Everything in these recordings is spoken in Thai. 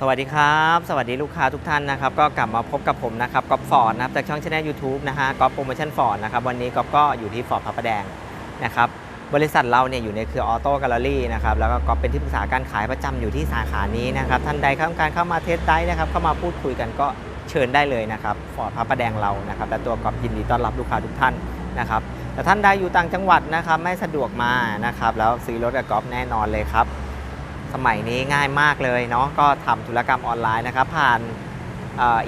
สวัสดีครับ สวัสดีลูกค้าทุกท่านนะครับ ก็กลับมาพบกับผมนะครับก๊อฟฟอร์ดนะครับจากช่องช anel YouTube นะฮะก๊อฟโปรโมชั่นฟอร์ดนะครับวันนี้ก๊อฟก็อยู่ที่ฟอร์ดพระประแดงนะครับบริษัทเราเนี่ยอยู่ในเครือออโต้แกลเลอรี่นะครับแล้วก็ก๊อฟเป็นที่ปรึกษาการขายประจำอยู่ที่สาขานี้นะครับท่านใดต้องการเข้ามาเทสได้นะครับเข้ามาพูดคุยกันก็เชิญได้เลยนะครับฟอร์ดพระประแดงเรานะครับและตัวก๊อฟยินดีต้อนรับลูกค้าทุกท่านนะครับแต่ท่านใดอยู่ต่างจังหวัดนะครับไม่สะดวกมานะครับแล้วซื้อรถกับก๊อฟแน่นอนเลยครับ สมัยนี้ง่ายมากเลยเนาะก็ทำธุรกรรมออนไลน์นะครับ ผ่าน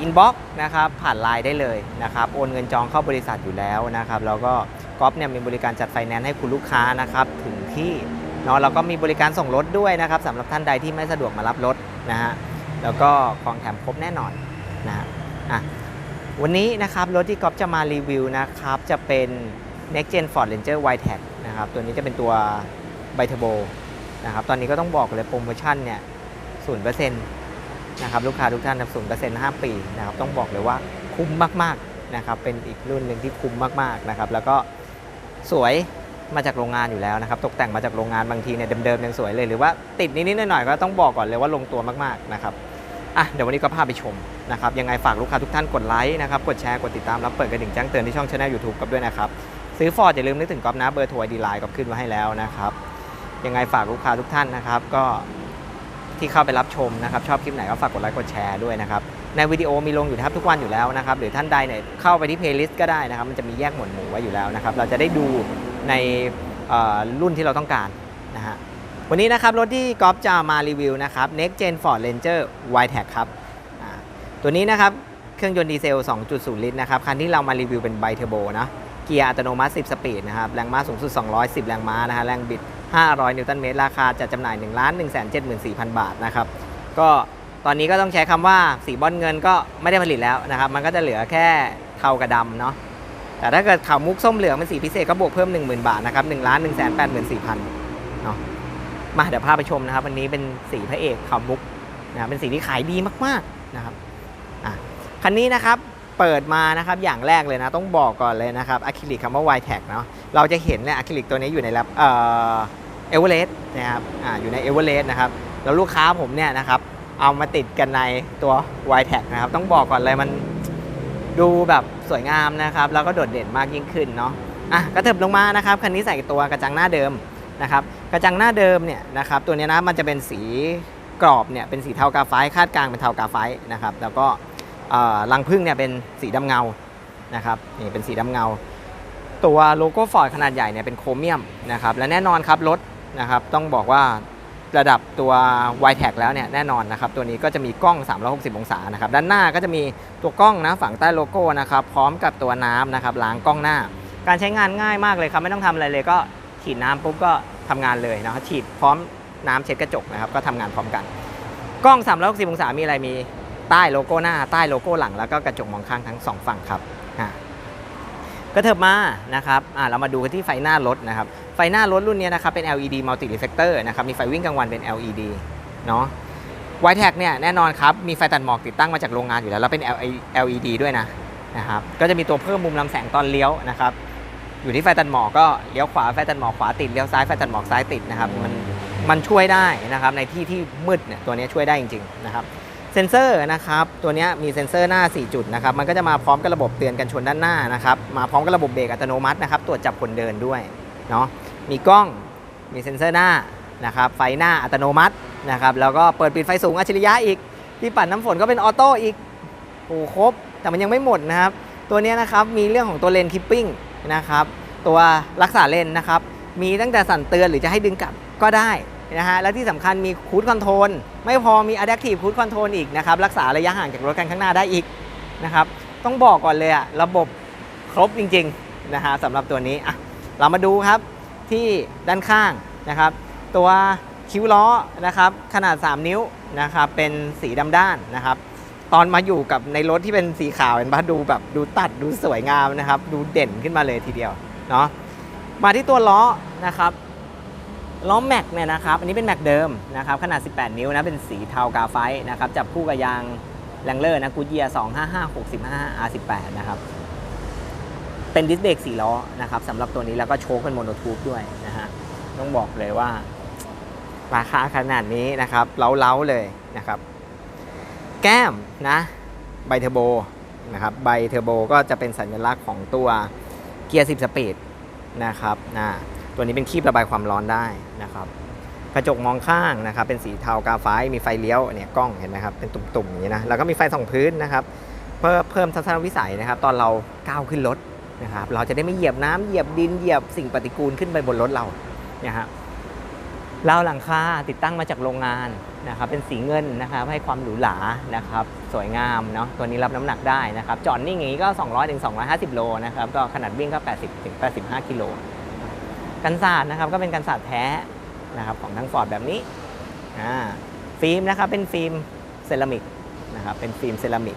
อินบ็อกซ์นะครับผ่านไลน์ได้เลยนะครับโอนเงินจองเข้าบริษัทอยู่แล้วนะครับแล้วก็ก๊อฟเนี่ยมีบริการจัดไฟแนนซ์ให้คุณลูกค้านะครับถึงที่เนาะแล้วก็มีบริการส่งรถด้วยนะครับสำหรับท่านใดที่ไม่สะดวกมารับรถนะฮะแล้วก็ของแถมครบแน่นอนนะฮะอะวันนี้นะครับรถที่ก๊อฟจะมารีวิวนะครับจะเป็น Next Gen Ford Ranger Wide-Tech นะครับตัวนี้จะเป็นตัวไบเทอร์โบ นะครับตอนนี้ก็ต้องบอกเลยโปรโมชั่นเนี่ยศูนย์เปอร์เซ็นต์นะครับลูกค้าทุกท่านศูนย์เปอร์เซ็นต์ห้าปีนะครับต้องบอกเลยว่าคุ้มมากๆนะครับเป็นอีกรุ่นหนึ่งที่คุ้มมากๆนะครับแล้วก็สวยมาจากโรงงานอยู่แล้วนะครับตกแต่งมาจากโรงงานบางทีเนี่ยเดิมๆยังสวยเลยหรือว่าติดนิดๆหน่อยๆก็ต้องบอกก่อนเลยว่าลงตัวมากๆนะครับอะเดี๋ยววันนี้ก็พาไปชมนะครับยังไงฝากลูกค้าทุกท่านกดไลค์นะครับกดแชร์กดติดตามแล้วเปิดกระดิ่งแจ้งเตือนที่ช่องช anel YouTube กับด้วยนะครับซื้อฟอร์ดอย่าลืมนึกถึงก๊อฟนะเบอร์โทรดีไลน์ก็ขึ้นไว้ให้แล้วนะครับ ยังไงฝากลูกค้าทุกท่านนะครับ ก็ที่เข้าไปรับชมนะครับ ชอบคลิปไหนก็ฝากกดไลค์กดแชร์ด้วยนะครับ ในวิดีโอมีลงอยู่แทบทุกวันอยู่แล้วนะครับ หรือท่านใดเนี่ยเข้าไปที่เพลย์ลิสต์ก็ได้นะครับ มันจะมีแยกหมวดหมู่ไว้อยู่แล้วนะครับ เราจะได้ดูในรุ่นที่เราต้องการนะฮะวันนี้นะครับ รถที่ก๊อฟจะมารีวิวนะครับ Next Gen Ford Ranger Wide-Tech ครับตัวนี้นะครับเครื่องยนต์ดีเซล 2.0 ลิตรนะครับ คันที่เรามารีวิวเป็นไบเทอร์โบนะเกียร์อัตโนมัติ 10 สปีดนะครับ แรงม้าสูงสุด 210 แรงม้านะฮะแรงบิด 500 นิวตันเมตร ราคาจัดจำหน่าย 1 1 7 4 0 0 0 บาทนะครับ ก็ตอนนี้ก็ต้องใช้คำว่าสีบอลเงินก็ไม่ได้ผลิตแล้วนะครับ มันก็จะเหลือแค่เทากับดำเนาะ แต่ถ้าเกิดขาวมุกส้มเหลืองเป็นสีพิเศษก็บวกเพิ่ม 10,000 บาทนะครับ1 1 8 4 0 0 0เนาะ มาเดี๋ยวพาไปชมนะครับ วันนี้เป็นสีพระเอกขาวมุกนะเป็นสีที่ขายดีมากๆนะครับอะคันนี้นะครับเปิดมานะครับอย่างแรกเลยนะต้องบอกก่อนเลยนะครับอะคริลิกคำว่า y t e c เนาะเราจะเห็นเนี่ยอะคริลิกตัวนี้อยู่ในแรปเอ่อ เอเวอเรสต์นะครับออยู่ในเอเวอเรสต์นะครับ แล้วลูกค้าผมเนี่ยนะครับเอามาติดกันในตัว y t e c นะครับ ต้องบอกก่อนเลยมันดูแบบสวยงามนะครับ แล้วก็โดดเด่นมากยิ่งขึ้นเนาะอะกระเถิบลงมานะครับคันนี้ใส่ตัวกระจังหน้าเดิมนะครับกระจังหน้าเดิมเนี่ยนะครับตัวนี้นะมันจะเป็นสีกรอบเนี่ยเป็นสีเทากาไฟคาดกลางเป็นเทากาไฟนะครับแล้วก็เอ่อรังพึ่งเนี่ยเป็นสีดำเงานะครับนี่เป็นสีดำเงา ตัวโลโก้ฟอร์ดขนาดใหญ่เนี่ยเป็นโครเมียมนะครับและแน่นอนครับรถ นะครับ ต้องบอกว่าระดับตัว y t e c แล้วเนี่ยแน่นอนนะครับ ตัวนี้ก็จะมีกล้อง 360 องศานะครับ ด้านหน้าก็จะมีตัวกล้องนะฝั่งใต้โลโก้นะครับ พร้อมกับตัวน้ำนะครับล้างกล้องหน้า การใช้งานง่ายมากเลยครับไม่ต้องทำอะไรเลยก็ฉีดน้ำปุ๊บก็ทำงานเลยนะครับฉีดพร้อมน้ำเช็ดกระจกนะครับ ก็ทำงานพร้อมกัน กล้อง 360 องศามีอะไรมีใต้โลโก้หน้า ใต้โลโก้หลังแล้วก็กระจกมองข้างทั้งสองฝั่งครับอะก็เถิบมานะครับอะเรามาดูกันที่ไฟหน้ารถนะครับ ฟหน้ารถรุ่นนี้นะครับเป็น LED multi reflector นะครับมีไฟวิ่งกลางวันเป็น LED เนาะ y t e c เนี่ยแน่นอนครับ มีไฟตัดหมอกติดตั้งมาจากโรงงานอยู่แล้ว แล้วเป็น LED ด้วยนะนะครับก็จะมีตัวเพิ่มมุมลำแสงตอนเลี้ยวนะครับอยู่ที่ไฟตัดหมอกก็เลี้ยวขวาไฟตัดหมอกขวาติดเลี้ยวซ้ายไฟตัดหมอกซ้ายติดนะครับมันมันช่วยได้นะครับในที่ที่มืดเนี่ยตัวนี้ช่วยได้จริงๆนะครับเซนเซอร์นะครับตัวนี้มีเซ็นเซอร์หน้า 4 จุดนะครับมันก็จะมาพร้อมกับระบบเตือนกันชนด้านหน้านะครับมาพร้อมกับระบบเบรกอัตโนมัตินะครับตรวจจับคนเดินด้วยเนาะ มีกล้อง มีเซ็นเซอร์หน้านะครับ ไฟหน้าอัตโนมัตินะครับ แล้วก็เปิดปิดไฟสูงอัจฉริยะอีก ที่ปัดน้ำฝนก็เป็นออโต้อีกโอ้ครบ แต่มันยังไม่หมดนะครับ ตัวนี้นะครับมีเรื่องของตัวเลนคิปปิ้งนะครับ ตัวรักษาเลนนะครับ มีตั้งแต่สั่นเตือนหรือจะให้ดึงกลับก็ได้นะฮะ และที่สำคัญมีคูดคอนโทรลไม่พอมี Adaptive Cruise Control อีกนะครับ รักษาระยะห่างจากรถคันข้างหน้าได้อีกนะครับ ต้องบอกก่อนเลยอะระบบครบจริงๆนะฮะสำหรับตัวนี้อะเรามาดูครับ ที่ด้านข้างนะครับ ตัวคิ้วล้อนะครับขนาด 3 นิ้วนะครับเป็นสีดำด้านนะครับ ตอนมาอยู่กับในรถที่เป็นสีขาวเห็นปะดูแบบดูตัดดูสวยงามนะครับ ดูเด่นขึ้นมาเลยทีเดียวเนาะมาที่ตัวล้อนะครับล้อแม็กเนี่ยนะครับอันนี้เป็นแม็กเดิมนะครับขนาด 18 นิ้วนะเป็นสีเทากาไฟต์นะครับจับคู่กับยางแรงเลอร์นะกูเยีย255 65 R18 นะครับ เป็นดิสเบรก4ล้อนะครับสำหรับตัวนี้แล้วก็โชคเป็นโมโนทูบด้วยนะฮะต้องบอกเลยว่า ราคาขนาดนี้นะครับ เล้าๆเลยนะครับ แก้มนะใบเทอร์โบนะครับใบเทอร์โบก็จะเป็นสัญลักษณ์ของตัวเกียร์ 10 สปีดนะครับนะตัวนี้เป็นคีบระบายความร้อนได้นะครับ กระจกมองข้างนะครับ เป็นสีเทากาไฟมีไฟเลี้ยวเนี่ยกล้องเห็นไหมครับ เป็นตุ่มๆอย่างนี้นะแล้วก็มีไฟส่องพื้นนะครับ เพื่อเพิ่มทัศนวิสัยนะครับ ตอนเราก้าวขึ้นรถ นะครับเราจะได้ไม่เหยียบน้ำเหยียบดินเหยียบสิ่งปฏิกูลขึ้นไปบนรถเราเนี่ยฮะราวหลังคาติดตั้งมาจากโรงงานนะครับเป็นสีเงินนะครับให้ความหรูหรานะครับสวยงามเนาะตัวนี้รับน้ำหนักได้นะครับจอดนิ่งอย่างนี้ก็ 200ถึง250 โลนะครับก็ขนาดวิ่งก็ 80ถึง85 กิโลกันศาสตร์นะครับก็เป็นกันศาสตร์แท้นะครับของทั้งฟอร์ดแบบนี้อ่าฟิล์มนะครับเป็นฟิล์มเซรามิกนะครับเป็นฟิล์มเซรามิก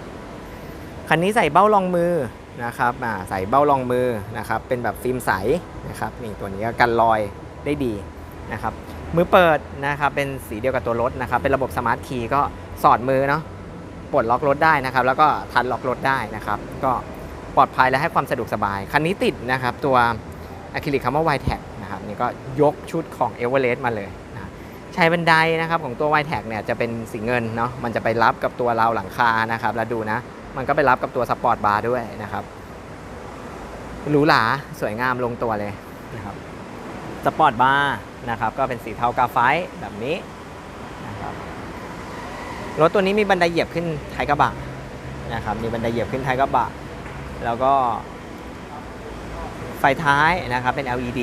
คันนี้ใส่เบ้ารองมือ นะครับใส่เบ้ารองมือนะครับเป็นแบบฟิล์มใสนะครับนี่ตัวนี้ก็กันรอยได้ดีนะครับมือเปิดนะครับเป็นสีเดียวกับตัวรถนะครับเป็นระบบสมาร์ทคีย์ก็สอดมือเนาะปลดล็อกรถได้นะครับแล้วก็ทันล็อกรถได้นะครับก็ปลอดภัยและให้ความสะดวกสบาย คันนี้ติดนะครับตัวอะคริลิกคำว่าไวแท็กนะครับนี่ก็ยกชุดของเอเวอเรสต์มาเลยนะ ใช้บันไดนะครับของตัวไวแท็กเนี่ยจะเป็นสีเงินเนาะมันจะไปรับกับตัวราวหลังคานะครับแล้วดูนะ มันก็ไปรับกับตัวสปอร์ตบาร์ด้วยนะครับหรูหราสวยงามลงตัวเลยนะครับสปอร์ตบาร์นะครับก็เป็นสีเทากาไฟแบบนี้นะครับรถตัวนี้มีบันไดเหยียบขึ้นท้ายกระบะนะครับมีบันไดเหยียบขึ้นท้ายกระบะ แล้วก็ ไฟท้ายนะครับเป็น LED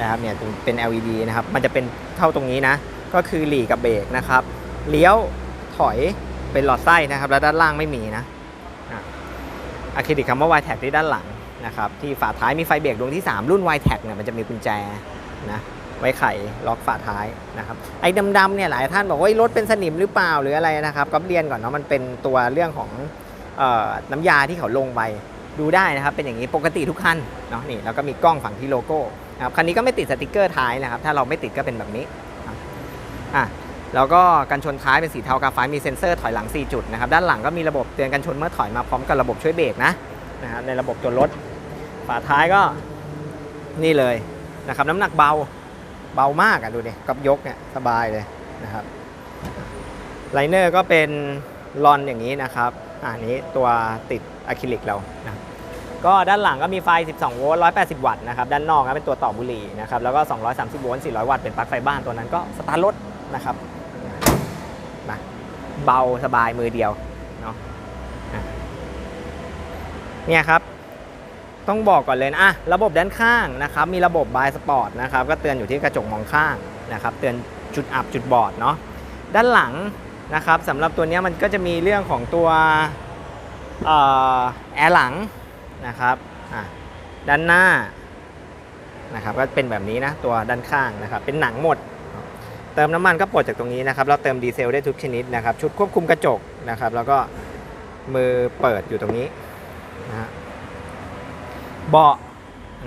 นะครับเนี่ยเป็น LED นะครับมันจะเป็นเข้าตรงนี้นะ ก็คือหลีกับเบรกนะครับเลี้ยวถอยเป็นหลอดไส้นะครับ แล้วด้านล่างไม่มีนะอะคริลิกคำว่า y t a g ที่ด้านหลังนะครับที่ฝาท้ายมีไฟเบรกดวงที่ 3 รุ่น y t a g เนี่ยมันจะมีกุญแจนะไว้ไขล็อกฝาท้ายนะครับไอ้ดำๆเนี่ยหลายท่านบอกว่ารถเป็นสนิมหรือเปล่าหรืออะไรนะครับก็เรียนก่อนเนาะมันเป็นตัวเรื่องของออน้ำยาที่เขาลงไปดูได้นะครับ เป็นอย่างนี้ปกติทุกคันเนาะนี่แล้วก็มีกล้องฝั่งที่โลโก้นะครับคันนี้ก็ไม่ติดสติกเกอร์ท้ายนะครับ ถ้าเราไม่ติดก็เป็นแบบนี้ อะแล้วก็กันชนท้ายเป็นสีเทากาไฟมีเซ็นเซอร์ถอยหลัง 4 จุดนะครับด้านหลังก็มีระบบเตือนกันชนเมื่อถอยมาพร้อมกับระบบช่วยเบรกนะนะครับในระบบตัวรถฝาท้ายก็นี่เลยนะครับน้ำหนักเบาเบามากอะดูดิกับยกเนี่ยสบายเลยนะครับไลเนอร์ก็เป็นลอนอย่างนี้นะครับอ่านี้ตัวติดอะคริลิกเรานะก็ด้านหลังก็มีไฟ 12 โวลต์ 180 วัตต์นะครับ ด้านนอกก็เป็นตัวต่อบุหรี่นะครับ แล้วก็ 230 โวลต์ 400 วัตต์ เป็นปลั๊กไฟบ้านตัวนั้นก็สตาร์ทรถ นะครับมาเบาสบายมือเดียวเนาะเนี่ยครับ ต้องบอกก่อนเลยนะอะระบบด้านข้างนะครับ มีระบบบายสปอร์ตนะครับ ก็เตือนอยู่ที่กระจกมองข้างนะครับ เตือนจุดอับจุดบอดเนาะด้านหลังนะครับสำหรับตัวนี้มันก็จะมีเรื่องของตัวออแอร์หลังนะครับด้านหน้านะครับก็เป็นแบบนี้นะตัวด้านข้างนะครับ เป็นหนังหมด เติมน้ำมันก็ปลดจากตรงนี้นะครับ เราเติมดีเซลได้ทุกชนิดนะครับ ชุดควบคุมกระจกนะครับ แล้วก็มือเปิดอยู่ตรงนี้นะฮะเบาะ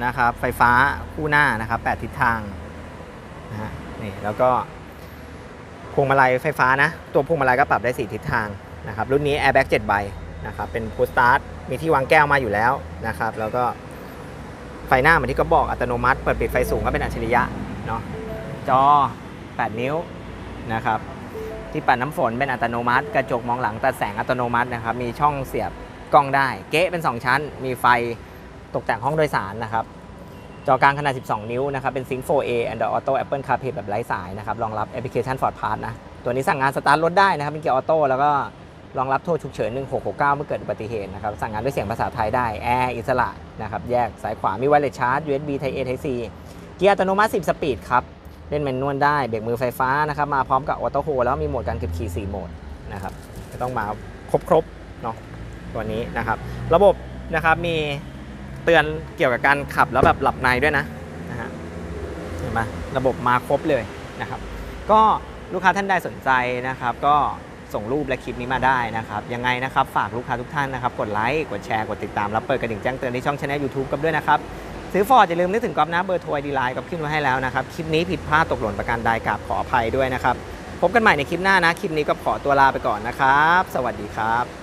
นะครับ ไฟฟ้าคู่หน้านะครับแปดทิศทางนะฮะนี่แล้วก็พวงมาลัยไฟฟ้านะ ตัวพวงมาลัยก็ปรับได้ 4 ทิศทางนะครับ รุ่นนี้ Airbag 7 ใบนะครับ เป็น Push Start มีที่วางแก้วมาอยู่แล้วนะครับ แล้วก็ไฟหน้าเหมือนที่ก็บอกอัตโนมัติ เปิดปิดไฟสูงก็เป็นอัจฉริยะเนาะจอ 8 นิ้วนะครับที่ปัดน้ำฝนเป็นอัตโนมัติ กระจกมองหลังตัดแสงอัตโนมัตินะครับมีช่องเสียบกล้องได้ เก๊ะเป็น 2 ชั้น มีไฟตกแต่งห้องโดยสารนะครับจอกลางขนาด 12 นิ้วนะครับ เป็น Sync 4A Android Auto Apple CarPlay แบบไร้สายนะครับ รองรับแอปพลิเคชัน Ford Pass นะ ตัวนี้สั่งงานสตาร์ทรถได้นะครับ เป็นเกียร์ออโต้แล้วก็รองรับโทรฉุกเฉิน 1669 เมื่อเกิดอุบัติเหตุนะครับ สั่งงานด้วยเสียงภาษาไทยได้ แอร์อิสระนะครับ แยกสายขวา มีไวเลสชาร์จ USB Type A Type C เกียร์อัตโนมัติ 10 สปีดครับ เล่นแมนนวลได้เบรกมือไฟฟ้านะครับมาพร้อมกับออโต้โฮแล้วมีโหมดการขับขี่4โหมดนะครับก็ต้องมาครบๆเนาะตัวนี้นะครับ ระบบนะครับมีเตือนเกี่ยวกับการขับแล้วแบบหลับในด้วยนะนะฮะเห็นไหมระบบมาครบเลยนะครับ ก็ลูกค้าท่านใดสนใจนะครับ ก็ส่งรูปและคลิปนี้มาได้นะครับ ยังไงนะครับ ฝากลูกค้าทุกท่านนะครับ กดไลค์ กดแชร์ กดติดตามแล้วเปิดกระดิ่งแจ้งเตือนที่ช่องช anel YouTube กับด้วยนะครับ ซื้อฟอร์ดอย่าลืมนึกถึงกอล์ฟนะเบอร์โทรดีไลน์กับขึ้นไว้ให้แล้วนะครับ คลิปนี้ผิดพลาดตกหล่นประการใดกราบขออภัยด้วยนะครับ พบกันใหม่ในคลิปหน้านะ คลิปนี้ก็ขอตัวลาไปก่อนนะครับ สวัสดีครับ